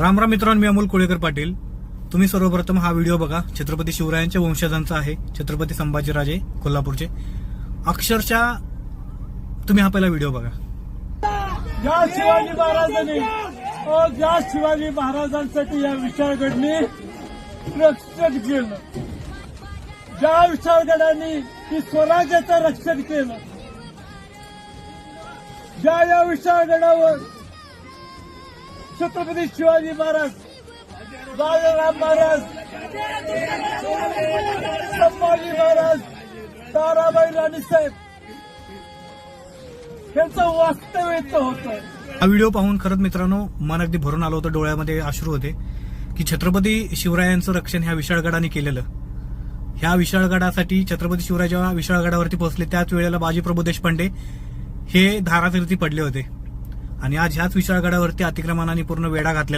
राम राम मित्रांनो मी अमोल कोळेकर पाटील. तुम्ही सर्वप्रथम हा व्हिडिओ बघा. छत्रपती शिवरायांच्या वंशजांचा आहे. छत्रपती संभाजीराजे कोल्हापूरचे. अक्षरशः तुम्ही हा पहिला व्हिडिओ बघा. या शिवाजी महाराजांनी या शिवाजी महाराजांसाठी या विशाळगडने रक्षण केलं. ज्या विशाळगडांनी ही स्वराज्याचं रक्षण केलं. ज्या या विशाळगडावर छत्रपती शिवाजी महाराज राजाराम महाराज संभाजी महाराज ताराबाई राणीसाहेब त्यांचं वास्तव्य होतं. हा व्हिडिओ पाहून खरंच मित्रांनो मन अगदी भरून आलं होतं डोळ्यामध्ये अश्रू होते की छत्रपती शिवरायांचं रक्षण ह्या विशाळगडाने केलेलं. ह्या विशाळगडासाठी छत्रपती शिवराय जेव्हा विशाळगडावरती पोहोचले त्याच वेळेला बाजीप्रभू देशपांडे हे धारातीर्थी पडले होते. आणि आज ह्याच विशाळगडावरती अतिक्रमणाने पूर्ण वेढा घातलेला